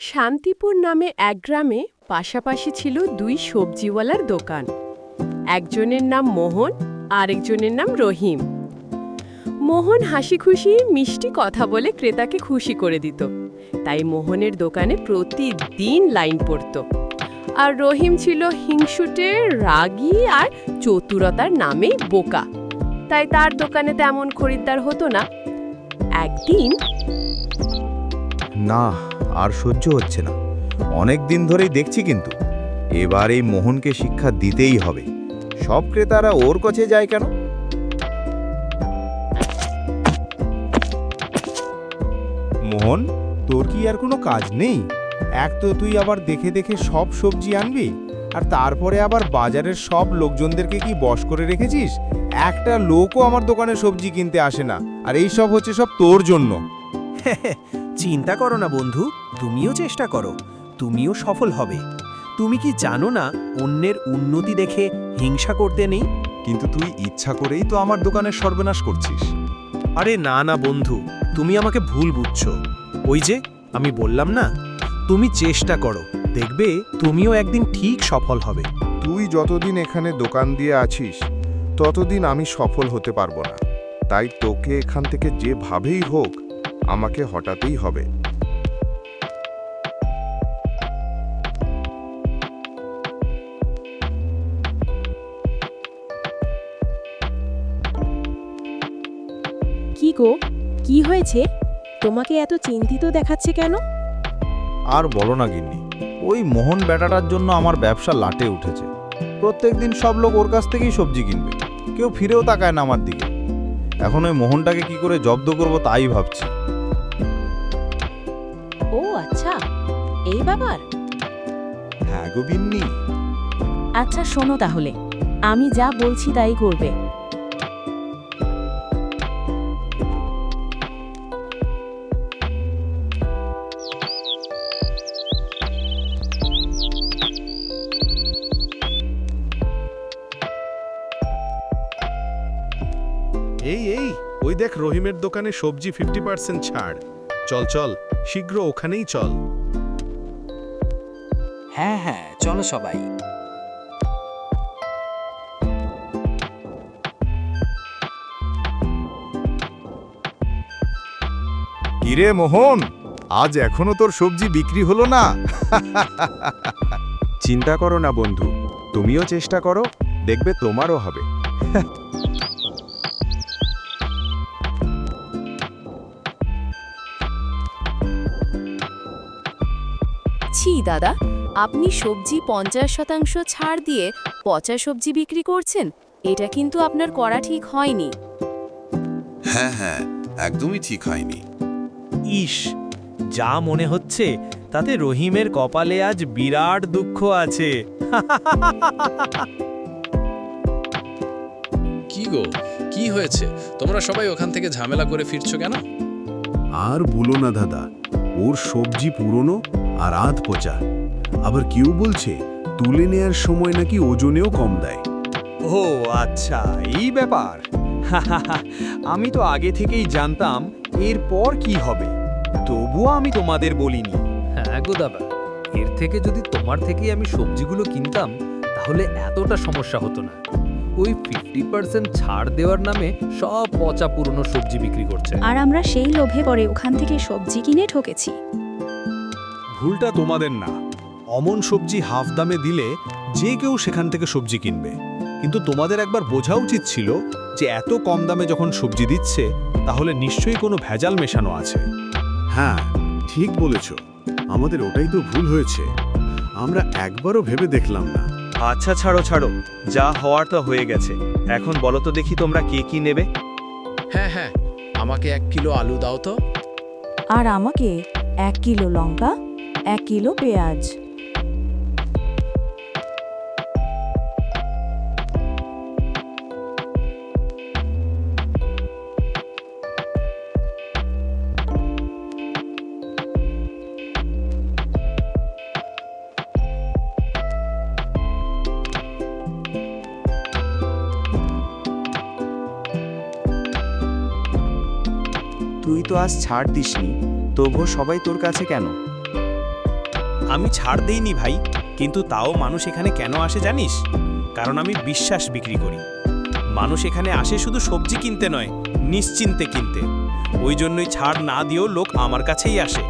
শান্তিপুর নামে এক গ্রামে পাশাপাশি ছিল দুই সবজিওয়ালার দোকান। একজনের নাম মোহন, আরেকজনের নাম রহিম। মোহন হাসি খুশি মিষ্টি কথা বলে ক্রেতাকে খুশি করে দিত। তাই মোহনের দোকানে প্রতিদিন লাইন পড়ত। আর রহিম ছিল হিংসুটে, রাগী আর চতুরতার নামেই বোকা। তাই তার দোকানে তেমন খরিদ্দার হতো না। একদিন না, আর সহ্য হচ্ছে না। অনেক দিন ধরেই দেখছি কিন্তু, এবার এই মোহনকে শিক্ষা দিতেই হবে। সব ক্রেতারা ওর কাছে যায় কেন? মোহন, তোর কি আর কোনো কাজ নেই? এক তো তুই আবার দেখে দেখে সব সবজি আনবি, আর তারপরে আবার বাজারের সব লোকজনদেরকে কি বশ করে রেখেছিস? একটা লোকও আমার দোকানে সবজি কিনতে আসে না, আর এই সব হচ্ছে সব তোর জন্য। চিন্তা করো না বন্ধু তুমিও চেষ্টা করো তুমিও সফল হবে। তুমি কি জানো না অন্যের উন্নতি দেখে হিংসা করতে নেই? কিন্তু তুই ইচ্ছা করেই তো আমার দোকানের সর্বনাশ করছিস। আরে না না বন্ধু তুমি আমাকে ভুল বুঝছ। ওই যে আমি বললাম না তুমি চেষ্টা করো দেখবে তুমিও একদিন ঠিক সফল হবে। তুই যতদিন এখানে দোকান দিয়ে আছিস ততদিন আমি সফল হতে পারব না। তাই তোকে এখান থেকে যেভাবেই হোক আমাকে হটাতেই হবে। কি গো? কি হয়েছে? তোমাকে এত চিন্তিত দেখাচ্ছে কেন? আর বলো না গিন্নি ওই মোহন বেটাটার জন্য আমার ব্যবসা লাটে উঠেছে। প্রত্যেক দিন সব লোক ওর কাছ থেকেই সবজি কিনবে কেউ ফিরেও তাকায় না আমার দিকে। এখন ওই মোহনটাকে কি করে জব্দ করব তাই ভাবছি। এই ব্যাপার? হ্যাঁ গো বিন্নি। আচ্ছা শোনো তাহলে। আমি যা বলছি তাই করবে। এই এই ওই দেখ রহিমের দোকানে সবজি ফিফটি পার্সেন্ট ছাড়। চল চল শীঘ্র ওখানেই চল। হ্যাঁ হ্যাঁ চলো সবাই। কিরে মোহন আজ এখনও তোর সবজি বিক্রি হলো না? চিন্তা করো না বন্ধু তুমিও চেষ্টা করো দেখবে তোমারও হবে। ছি দাদা আপনি সবজি পঞ্চাশ শতাংশ ছাড় দিয়ে পচা সবজি বিক্রি করছেন এটা কিন্তু আপনার করা ঠিক হয়নি। হ্যাঁ হ্যাঁ একদমই ঠিক হয়নি। ইস যা মনে হচ্ছে তাতে রহিমের কপালে আজ বিরাট দুঃখ আছে। কি গো কি হয়েছে? তোমরা সবাই ওখান থেকে ঝামেলা করে ফিরছো কেন? আর বলো না দাদা ওর সবজি পুরনো আর আধ পচা আবার কেউ বলছে তুলে নেয়ার সময় নাকি ওজনেও কম দেয়। ও আচ্ছা এই ব্যাপার। আমি তো আগে থেকেই জানতাম এরপর কি হবে। তবুও আমি তোমাদের বলিনি। হ্যাঁ গো দাদা এর থেকে যদি তোমার থেকেই আমি সবজিগুলো কিনতাম তাহলে এতটা সমস্যা হতো না। ওই ফিফটি পার্সেন্ট ছাড় দেওয়ার নামে সব পচা পুরনো সবজি বিক্রি করছে। আর আমরা সেই লোভে পরে ওখান থেকে সবজি কিনে ঠকেছি। ভুলটা তোমাদের না। অমন সবজি হাফ দামে দিলে যে কেউ সেখান থেকে সবজি কিনবে। কিন্তু তোমাদের একবার বোঝা উচিত ছিল যে এত কম দামে যখন সবজি দিচ্ছে তাহলে নিশ্চয়ই কোনো ভেজাল মেশানো আছে। হ্যাঁ ঠিক বলেছ। আমাদের ওটাই তো ভুল হয়েছে। আমরা একবারও ভেবে দেখলাম না। আচ্ছা ছাড়ো ছাড়ো। যা হওয়ার তা হয়ে গেছে। এখন বলো তো দেখি তোমরা কে কি নেবে। হ্যাঁ হ্যাঁ। আমাকে এক কিলো আলু দাও তো। আর আমাকে এক কিলো লঙ্কা এক কিলো পেঁয়াজ। তুই তো আজ ছাড় দিসনি, তবুও সবাই তোর কাছে কেন? আমি ছাড় দেইনি ভাই, কিন্তু তাও মানুষ এখানে কেন আসে জানিস? কারণ আমি বিশ্বাস বিক্রি করি। মানুষ এখানে আসে শুধু সবজি কিনতে নয়, নিশ্চিন্তে কিনতে। ওই জন্যই ছাড় না দিয়েও লোক আমার কাছেই আসে।